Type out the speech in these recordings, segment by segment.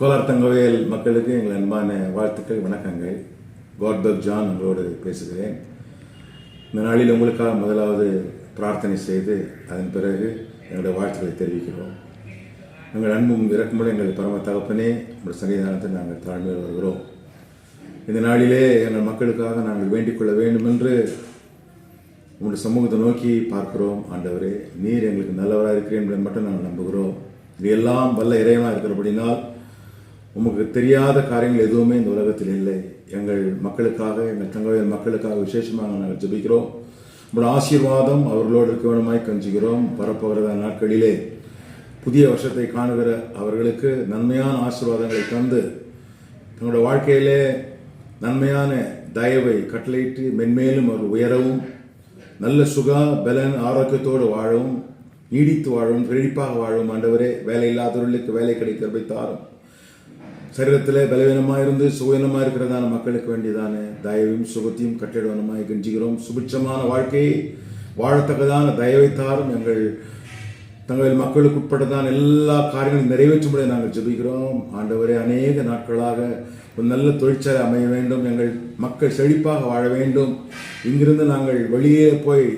கோலார் தங்கவேல் மக்களுக்கு எங்கள் அன்பான வாழ்த்துக்கள் வணக்கங்கள். காட்பக் ஜான் உங்களோடு பேசுகிறேன். இந்த நாளில் உங்களுக்காக முதலாவது பிரார்த்தனை செய்து அதன் பிறகு எங்களுடைய வாழ்த்துக்களை தெரிவிக்கிறோம். எங்கள் அன்பும் இறக்கும்போது எங்கள் பரம தகப்பனே உங்கள் சன்னிதானத்தில் நாங்கள் தாழ்மையில் வருகிறோம். இந்த நாளிலே எங்கள் மக்களுக்காக நாங்கள் வேண்டிக் கொள்ள வேண்டும் என்று உங்களுடைய சமூகத்தை நோக்கி பார்க்கிறோம். ஆண்டவரே நீர் எங்களுக்கு நல்லவராக இருக்கிறேன் என்பதை மட்டும் நாங்கள் நம்புகிறோம். இது எல்லாம் வல்ல இறைவனாக இருக்கிறபடினால் உமக்கு தெரியாத காரியங்கள் எதுவுமே இந்த உலகத்தில் இல்லை. எங்கள் மக்களுக்காக எங்கள் தங்கவேல் மக்களுக்காக விசேஷமாக நாங்கள் ஜெபிக்கிறோம். உங்களோட ஆசீர்வாதம் அவர்களோடு இருக்க வேணுமாய் கஞ்சுகிறோம். வரப்போகிற நாட்களிலே புதிய வருஷத்தை காணுகிற அவர்களுக்கு நன்மையான ஆசீர்வாதங்களை தந்து தங்களோட வாழ்க்கையிலே நன்மையான தயவை கட்டளையிட்டு மென்மேலும் அவர் உயரவும் நல்ல சுகா பலன் ஆரோக்கியத்தோடு வாழவும் நீடித்து வாழவும் செழிப்பாக வாழவும். ஆண்டவரே வேலை இல்லாதவர்களுக்கு வேலை கிடைக்கிறதை தாரும். சரீரத்தில் பலவீனமாக இருந்து சுகவீனமாக இருக்கிறதான மக்களுக்கு வேண்டியதான தயவையும் சுகத்தையும் கட்டிடவனமாய் கெஞ்சுகிறோம். சுபிட்சமான வாழ்க்கையை வாழத்தக்கதான தயவை தாரும் எங்கள் தங்கள் மக்களுக்கு உட்பட்டதான எல்லா காரியங்களும் நிறைவேற்றும்படி நாங்கள் ஜெபிக்கிறோம். ஆண்டவரே அநேக நாட்களாக ஒரு நல்ல தொழிற்சாலை அமைய வேண்டும். எங்கள் மக்கள் செழிப்பாக வாழ வேண்டும். இங்கிருந்து நாங்கள் வெளியே போய்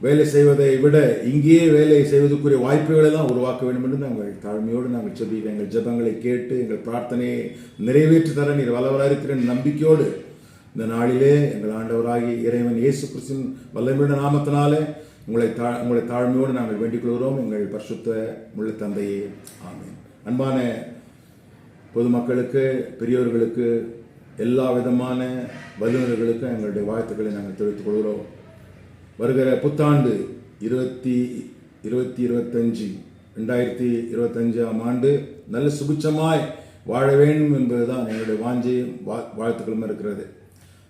வேலை செய்வதை விட இங்கேயே வேலை செய்வதற்குரிய வாய்ப்புகளை தான் உருவாக்க வேண்டும் என்று நாங்கள் தாழ்மையோடு நாங்கள் ஜெபிக்கிறோம் எங்கள் ஜெபங்களை கேட்டு எங்கள் பிரார்த்தனையை நிறைவேற்றி தர நீர் வல்லவராக இருக்கிற நம்பிக்கையோடு இந்த நாளிலே எங்கள் ஆண்டவராகி இறைவன் இயேசு கிறிஸ்தின் வல்லமையுள்ள நாமத்தினாலே உங்களை தா உங்களை தாழ்மையோடு நாங்கள் வேண்டிக் கொள்கிறோம். எங்கள் பரிசுத்த முள்ள தந்தையே ஆமென். அன்பான பொதுமக்களுக்கு பெரியோர்களுக்கு எல்லா விதமான வல்லுநர்களுக்கு எங்களுடைய வாழ்த்துக்களை நாங்கள் தெரிவித்துக் கொள்கிறோம். வருகிற புத்தாண்டு இருபத்தி இருபத்தி இருபத்தஞ்சு ரெண்டாயிரத்தி இருபத்தஞ்சாம் ஆண்டு நல்ல சுபிச்சமாய் வாழ வேண்டும் என்பதுதான் எங்களுடைய வாஞ்சையும் வா- வாழ்த்துக்களும் இருக்கிறது.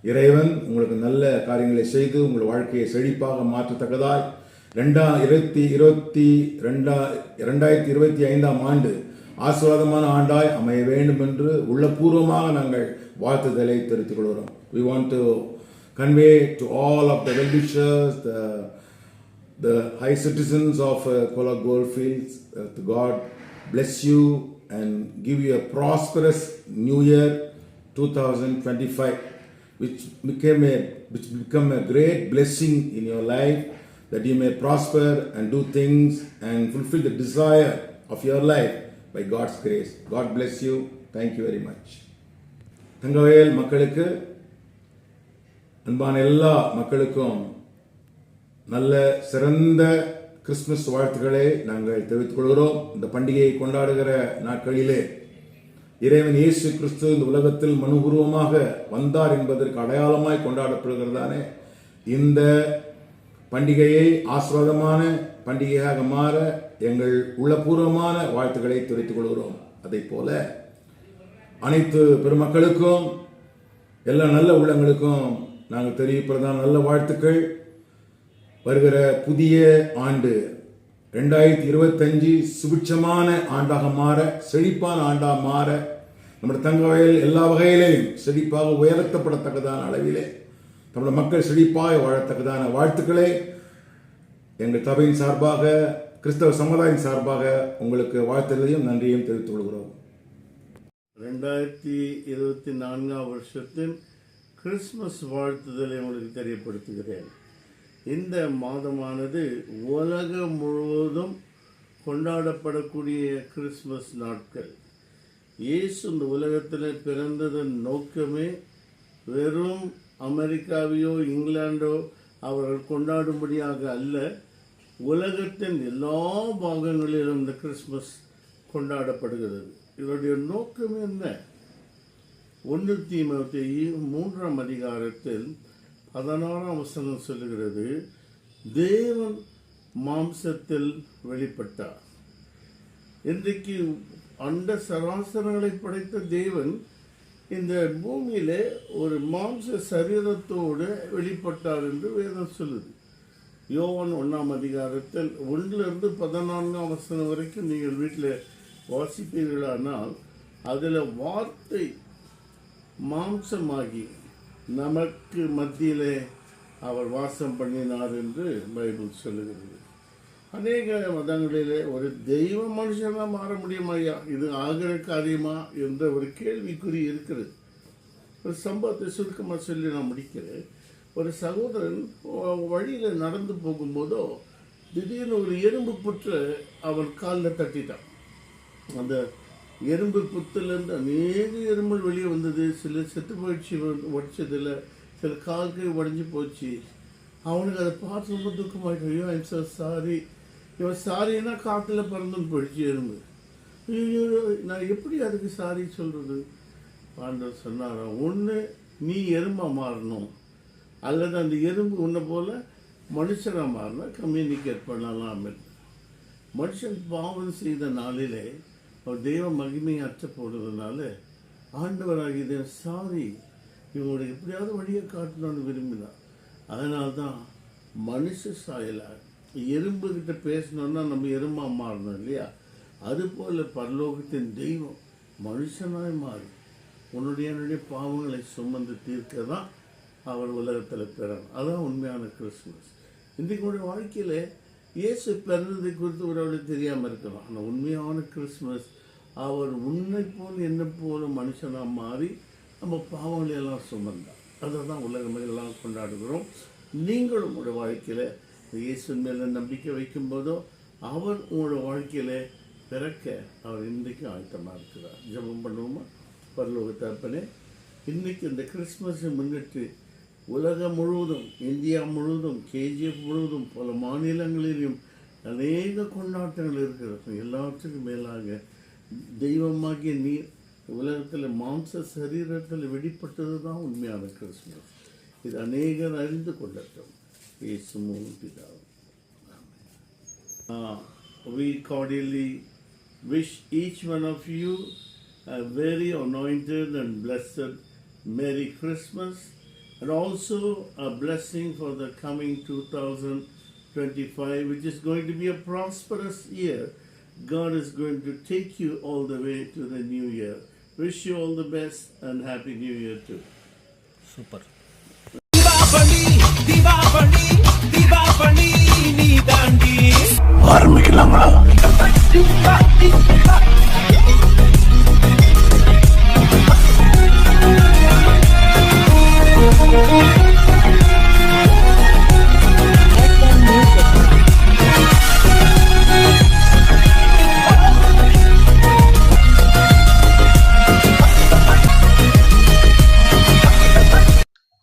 இறைவன் உங்களுக்கு நல்ல காரியங்களை செய்து உங்கள் வாழ்க்கையை செழிப்பாக மாற்றத்தக்கதாய் ரெண்டா இருபத்தி இருபத்தி ரெண்டா ரெண்டாயிரத்தி இருபத்தி ஐந்தாம் ஆண்டு ஆசீர்வாதமான ஆண்டாய் அமைய வேண்டும் என்று உள்ளபூர்வமாக நாங்கள் வாழ்த்துதலை தெரிவித்துக் கொள்கிறோம். We want to convey to all of the well-wishers the the high citizens of uh, Kola Goldfields, uh, to God bless you and give you a prosperous new year 2025, which became a which become a great blessing in your life, that you may prosper and do things and fulfill the desire of your life by God's grace. God bless you. Thank you very much. Thangavel மக்களுக்கு அன்பான எல்லா மக்களுக்கும் நல்ல சிறந்த Christmas வாழ்த்துக்களை நாங்கள் தெரிவித்துக் கொள்கிறோம் இந்த பண்டிகையை கொண்டாடுகிற நாட்களிலே இறைவன் இயேசு கிறிஸ்து இந்த உலகத்தில் மனுபூர்வமாக வந்தார் என்பதற்கு அடையாளமாய் கொண்டாடப்படுகிறதானே? இந்த பண்டிகையை ஆசிர்வாதமான பண்டிகையாக மாற எங்கள் உள்ளபூர்வமான வாழ்த்துக்களை தெரிவித்துக் கொள்கிறோம் அதை போல அனைத்து பெருமக்களுக்கும் எல்லா நல்ல உள்ளங்களுக்கும் நாங்கள் தெரிவிப்பதுதான் நல்ல வாழ்த்துக்கள். வருகிற புதிய ஆண்டு ரெண்டாயிரத்தி இருபத்தஞ்சு சுபிட்சமான ஆண்டாக மாற செழிப்பான ஆண்டாக மாற நம்முடைய தங்கவயல் எல்லா வகையிலையும் செழிப்பாக உயர்த்தப்படத்தக்கதான அளவிலே நம்முடைய மக்கள் செழிப்பாக வாழத்தக்கதான வாழ்த்துக்களே. எங்கள் சபையின் சார்பாக கிறிஸ்தவ சமுதாயம் சார்பாக உங்களுக்கு வாழ்த்துகளையும் நன்றியும் தெரிவித்துக் கொள்கிறோம். ரெண்டாயிரத்தி இருபத்தி நான்காம் வருஷத்தின் கிறிஸ்மஸ் வாழ்த்துதலை உங்களுக்கு தெரியப்படுத்துகிறேன். இந்த மாதமானது உலகம் முழுவதும் கொண்டாடப்படக்கூடிய கிறிஸ்மஸ் நாட்கள். இயேசு இந்த உலகத்தில் பிறந்ததன் நோக்கமே வெறும் அமெரிக்காவையோ இங்கிலாண்டோ அவர்கள் கொண்டாடும்படியாக அல்ல. உலகத்தின் எல்லா பாகங்களிலும் இந்த கிறிஸ்மஸ் கொண்டாடப்படுகிறது. இதனுடைய நோக்கம் என்ன? ஒன்று தீமத்தை மூன்றாம் அதிகாரத்தில் பதினாறாம் வசனம் சொல்லுகிறது தேவன் மாம்சத்தில் வெளிப்பட்டார். இன்றைக்கு அண்ட சராசரங்களை படைத்த தேவன் இந்த பூமியிலே ஒரு மாம்ச சரீரத்தோடு வெளிப்பட்டார் என்று வேதம் சொல்லுது. யோவன் ஒன்றாம் அதிகாரத்தில் ஒன்றிலிருந்து பதினான்காம் வசனம் வரைக்கும் நீங்கள் வீட்டில் வாசிப்பீர்களானால் அதில் வார்த்தை மாம்சமாகி நமக்கு மத்தியிலே அவர் வாசம் பண்ணினார் என்று பைபிள் சொல்லுகிறது. அநேக மதங்களிலே ஒரு தெய்வ மனுஷனாக மாற முடியுமா ஐயா இது ஆகிற காரியமா என்ற ஒரு கேள்விக்குறி இருக்கிறது ஒரு சம்பவத்தை சுருக்கமாக சொல்லி நான் முடிக்கிறேன். ஒரு சகோதரன் வழியில் நடந்து போகும்போதோ திடீர்னு ஒரு எறும்பு புற்று அவன் காலில் தட்டிட்டான். அந்த எறும்பு புத்துலேருந்து அநேக எறும்புகள் வெளியே வந்தது. சில செத்து போயிடுச்சு உடைச்சதில் சில கால்கள் உடஞ்சி போச்சு. அவனுக்கு அதை பார்த்து ரொம்ப துக்கமாயிட்டு ஐயோ ஐம் சார் சாரி இவன் சாரின்னா காற்றுல பறந்துன்னு போயிடுச்சு எறும்பு. ஐயோ நான் எப்படி அதுக்கு சாரி சொல்கிறது பாண்டவர் சொன்னாராம் ஒன்று நீ எறும்பாக மாறணும். அல்லது அந்த எறும்பு உன்னை போல மனுஷனாக மாறினா கம்யூனிகேட் பண்ணலாம் மனுஷன் பாவம் செய்த நாளிலே அவர் தெய்வ மகிமையை அற்ற போடுறதுனால ஆண்டவராகிய சாரி. இவங்களோட எப்படியாவது வழியை காட்டணும்னு விரும்பினார். அதனால தான் மனுஷ சாயலாக எறும்பு கிட்ட நம்ம எறும்பா மாறணும் இல்லையா? அதுபோல் பரலோகத்தின் தெய்வம் மனுஷனாய் மாறும். உன்னுடைய என்னுடைய பாவங்களை சுமந்து தீர்க்க தான் அவர் உலகத்தில் பிறன் அதான் உண்மையான கிறிஸ்துமஸ். இன்றைக்கு உடைய வாழ்க்கையில் இயேசு பிறந்ததை குறித்து ஒருவர்களுக்கு தெரியாமல் இருக்கலாம். ஆனால் உண்மையான கிறிஸ்துமஸ் அவர் உன்னை போல் என்ன போல மனுஷனாக மாறி நம்ம பாவங்களை எல்லாம் சுமந்தார் அதை தான் உலகமே எல்லாம் கொண்டாடுகிறோம். நீங்களும் உங்களோட வாழ்க்கையில் இயேசு மேலே நம்பிக்கை வைக்கும்போதோ அவர் உங்களோட வாழ்க்கையில் பிறக்க அவர் இன்றைக்கு ஆயத்தமாக இருக்கிறார். ஜெபம் பண்ணுவோமா? பரலோக தகப்பனே இன்றைக்கு இந்த கிறிஸ்மஸை முன்னிட்டு உலகம் முழுவதும் இந்தியா முழுவதும் கேஜிஎஃப் முழுவதும் பல மாநிலங்களிலும் அநேக கொண்டாட்டங்கள் இருக்கிறது. எல்லாத்துக்கும் மேலாக தெய்வமாகிய நீர் உலகத்தில் மாம்ச சரீரத்தில் வெளிப்பட்டது தான் உண்மையான கிறிஸ்மஸ் இது அநேகர் அறிந்து கொள்ளட்டும் இயேசுமும் பிதாவும் Uh, we cordially wish each one of you a very anointed and blessed Merry Christmas and also a blessing for the coming 2025, which is going to be a prosperous year. God is going to take you all the way to the new year. Wish you all the best and Happy New Year too. Super Deepavali